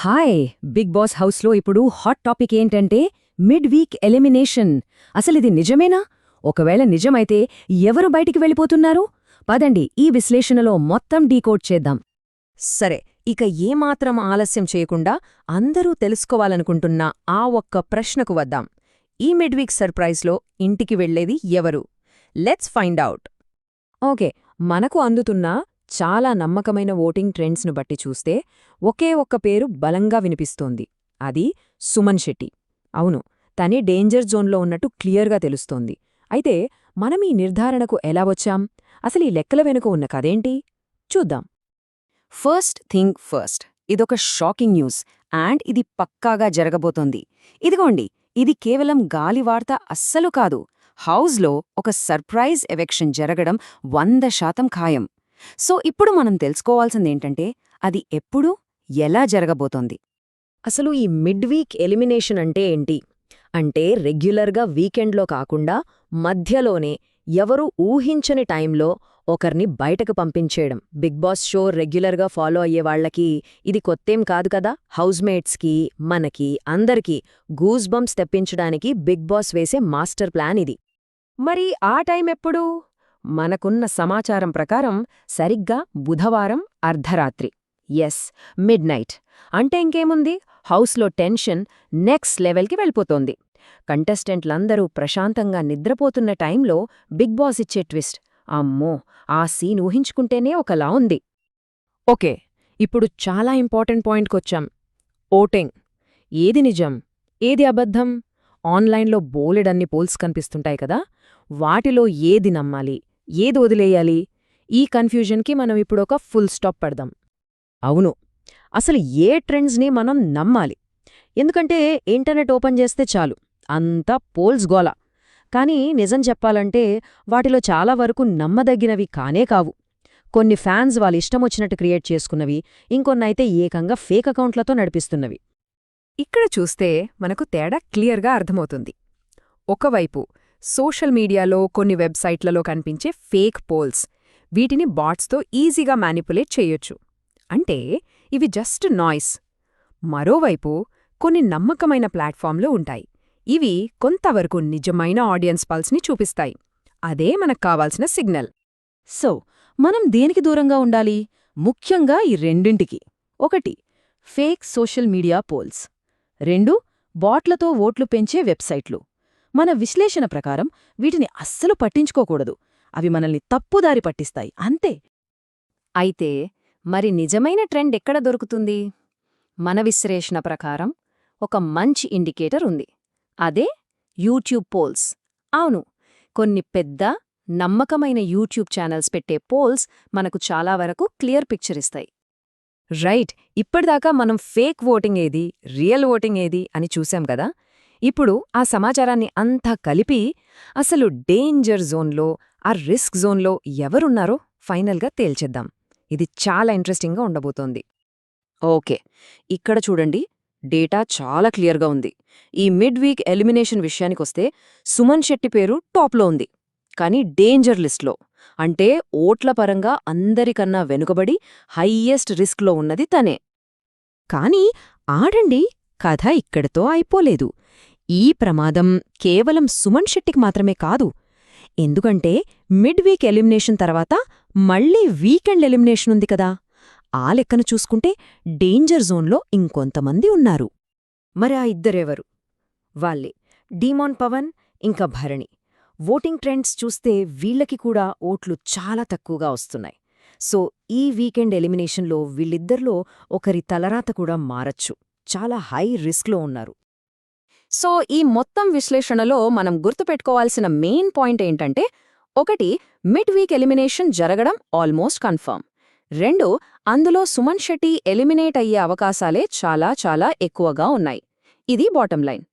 Hi big boss హౌస్లో ఇప్పుడు hot topic ఏంటంటే మిడ్ వీక్ ఎలిమినేషన్ అసలిది నిజమేనా? ఒకవేళ నిజమైతే ఎవరు బయటికి వెళ్ళిపోతున్నారు? పదండి ఈ విశ్లేషణలో మొత్తం డీకోడ్ చేద్దాం. సరే ఇక ఏమాత్రం ఆలస్యం చేయకుండా అందరూ తెలుసుకోవాలనుకుంటున్న ఆ ఒక్క ప్రశ్నకు వద్దాం. ఈ మిడ్వీక్ సర్ప్రైజ్లో ఇంటికి వెళ్ళేది ఎవరు? లెట్స్ ఫైండ్ అవుట్ ఓకే మనకు అందుతున్న చాలా నమ్మకమైన ఓటింగ్ ట్రెండ్స్ను బట్టి చూస్తే ఒకే ఒక్క పేరు బలంగా వినిపిస్తోంది. అది సుమన్ శెట్టి. అవును తనే డేంజర్ జోన్లో ఉన్నట్టు క్లియర్గా తెలుస్తోంది. అయితే మనం ఈ నిర్ధారణకు ఎలా వచ్చాం? అసలు ఈ లెక్కల వెనుక ఉన్న కదేంటి చూద్దాం. First thing first. ఇదొక షాకింగ్ న్యూస్ అండ్ ఇది పక్కాగా జరగబోతోంది. ఇదిగోండి ఇది కేవలం గాలి వార్త అస్సలు కాదు. హౌస్లో ఒక సర్ప్రైజ్ ఎవెక్షన్ జరగడం వంద శాతం ఖాయం. సో ఇప్పుడు మనం తెలుసుకోవాల్సిందేంటంటే అది ఎప్పుడు ఎలా జరగబోతోంది? అసలు ఈ మిడ్ వీక్ ఎలిమినేషన్ అంటే ఏంటి? అంటే రెగ్యులర్గా వీకెండ్లో కాకుండా మధ్యలోనే ఎవరు ఊహించని టైంలో ఒకరిని బయటకు పంపించేయడం. బిగ్ బాస్ షో రెగ్యులర్గా ఫాలో అయ్యే వాళ్ళకి ఇది కొత్తేం కాదు కదా? హౌస్మేట్స్కి మనకి అందరికీ గూస్ బంప్స్ తెప్పించడానికి బిగ్ బాస్ వేసే మాస్టర్ ప్లాన్ ఇది. మరి ఆ టైం ఎప్పుడు? మనకున్న సమాచారం ప్రకారం సరిగ్గా బుధవారం అర్ధరాత్రి. ఎస్ మిడ్ నైట్ అంటే ఇంకేముంది? హౌస్లో టెన్షన్ నెక్స్ట్ లెవెల్కి వెళ్ళిపోతోంది. కంటెస్టెంట్లందరూ ప్రశాంతంగా నిద్రపోతున్న టైంలో బిగ్ బాస్ ఇచ్చే ట్విస్ట్. అమ్మో ఆ సీన్ ఊహించుకుంటేనే ఒకలా ఉంది. ఓకే ఇప్పుడు చాలా ఇంపార్టెంట్ పాయింట్కొచ్చాం. ఓటింగ్. ఏది నిజం? ఏది అబద్ధం? ఆన్లైన్లో బోలెడన్ని పోల్స్ కనిపిస్తుంటాయి కదా? వాటిలో ఏది నమ్మాలి? ఏది వదిలేయాలి? ఈ కన్ఫ్యూజన్కి మనం ఇప్పుడొక ఫుల్ స్టాప్ పెడదాం. అవును. అసలు ఏ ట్రెండ్స్ని మనం నమ్మాలి? ఎందుకంటే ఇంటర్నెట్ ఓపెన్ చేస్తే చాలు. అంతా పోల్స్ గోల. కానీ నిజం చెప్పాలంటే వాటిలో చాలా వరకు నమ్మదగినవి కానే కావు. కొన్ని ఫ్యాన్స్ వాళ్ళ ఇష్టమొచ్చినట్టు క్రియేట్ చేసుకున్నవి ఇంకొన్నైతే ఏకంగా ఫేక్ అకౌంట్లతో నడిపిస్తున్నవి. ఇక్కడ చూస్తే మనకు తేడా క్లియర్గా అర్థమవుతుంది. ఒకవైపు సోషల్ మీడియాలో కొన్ని వెబ్సైట్లలో కనిపించే ఫేక్ పోల్స్. వీటిని బాట్స్తో ఈజీగా మ్యానిపులేట్ చేయొచ్చు. అంటే ఇవి జస్ట్ నాయిస్. మరోవైపు కొన్ని నమ్మకమైన ప్లాట్ఫామ్లు ఉంటాయి. ఇవి కొంతవరకు నిజమైన ఆడియన్స్ పల్స్ని చూపిస్తాయి. అదే మనకు కావాల్సిన సిగ్నల్. సో మనం దేనికి దూరంగా ఉండాలి? ముఖ్యంగా ఈ రెండింటికి. ఒకటి ఫేక్ సోషల్ మీడియా పోల్స్. రెండు బాట్లతో ఓట్లు పెంచే వెబ్సైట్లు. మన విశ్లేషణ ప్రకారం వీటిని అస్సలు పట్టించుకోకూడదు. అవి మనల్ని తప్పుదారి పట్టిస్తాయి. అంతే. అయితే మరి నిజమైన ట్రెండ్ ఎక్కడ దొరుకుతుంది? మన విశ్లేషణ ప్రకారం ఒక మంచి ఇండికేటర్ ఉంది. అదే యూట్యూబ్ పోల్స్. అవును కొన్ని పెద్ద నమ్మకమైన యూట్యూబ్ ఛానల్స్ పెట్టే పోల్స్ మనకు చాలా వరకు క్లియర్ పిక్చర్ ఇస్తాయి. రైట్ ఇప్పటిదాకా మనం ఫేక్ ఓటింగ్ ఏది రియల్ ఓటింగ్ ఏది అని చూశాం కదా? ఇప్పుడు ఆ సమాచారాన్ని అంతా కలిపి అసలు డేంజర్ జోన్లో ఆ రిస్క్ జోన్లో ఎవరున్నారో ఫైనల్గా తేల్చేద్దాం. ఇది చాలా ఇంట్రెస్టింగ్గా ఉండబోతోంది. ఓకే ఇక్కడ చూడండి. డేటా చాలా క్లియర్గా ఉంది. ఈ మిడ్ వీక్ ఎలిమినేషన్ విషయానికొస్తే సుమన్ శెట్టి పేరు టాప్లో ఉంది. కానీ డేంజర్ లిస్ట్లో అంటే ఓట్ల పరంగా అందరికన్నా వెనుకబడి హయ్యెస్ట్ రిస్క్లో ఉన్నది తనే. కానీ ఆడండి కథ ఇక్కడితో అయిపోలేదు. ఈ ప్రమాదం కేవలం సుమన్ శెట్టికి మాత్రమే కాదు. ఎందుకంటే మిడ్ వీక్ ఎలిమినేషన్ తర్వాత మళ్ళీ వీకెండ్ ఎలిమినేషన్ ఉంది కదా. ఆ లెక్కను చూసుకుంటే డేంజర్ జోన్లో ఇంకొంతమంది ఉన్నారు. మరి ఆ ఇద్దరెవరు? వాళ్ళే. డీమాన్ పవన్ ఇంకా భరణి. ఓటింగ్ ట్రెండ్స్ చూస్తే వీళ్ళకి కూడా ఓట్లు చాలా తక్కువగా వస్తున్నాయి. సో ఈ వీకెండ్ ఎలిమినేషన్లో వీళ్ళిద్దరిలో ఒకరి తలరాత కూడా మారచ్చు. చాలా హై రిస్క్లో ఉన్నారు. సో ఈ మొత్తం విశ్లేషణలో మనం గుర్తుపెట్టుకోవాల్సిన మెయిన్ పాయింట్ ఏంటంటే ఒకటి మిడ్ వీక్ ఎలిమినేషన్ జరగడం ఆల్మోస్ట్ కన్ఫర్మ్ రెండు అందులో సుమన్ శెట్టి ఎలిమినేట్ అయ్యే అవకాశాలే చాలా చాలా ఎక్కువగా ఉన్నాయి. ఇది బాటం లైన్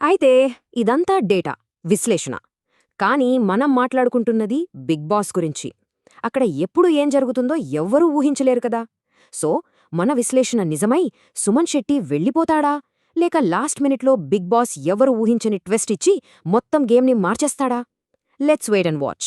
అయితే ఇదంతా డేటా విశ్లేషణ. కానీ మనం మాట్లాడుకుంటున్నది బిగ్ బాస్ గురించి. అక్కడ ఎప్పుడు ఏం జరుగుతుందో ఎవ్వరూ ఊహించలేరు కదా. సో మన విశ్లేషణ నిజమై సుమన్ శెట్టి వెళ్ళిపోతాడా? లేక లాస్ట్ మినిట్లో బిగ్ బాస్ ఎవరు ఊహించని ట్విస్ట్ ఇచ్చి మొత్తం గేమ్ని మార్చేస్తాడా? Let's wait and watch.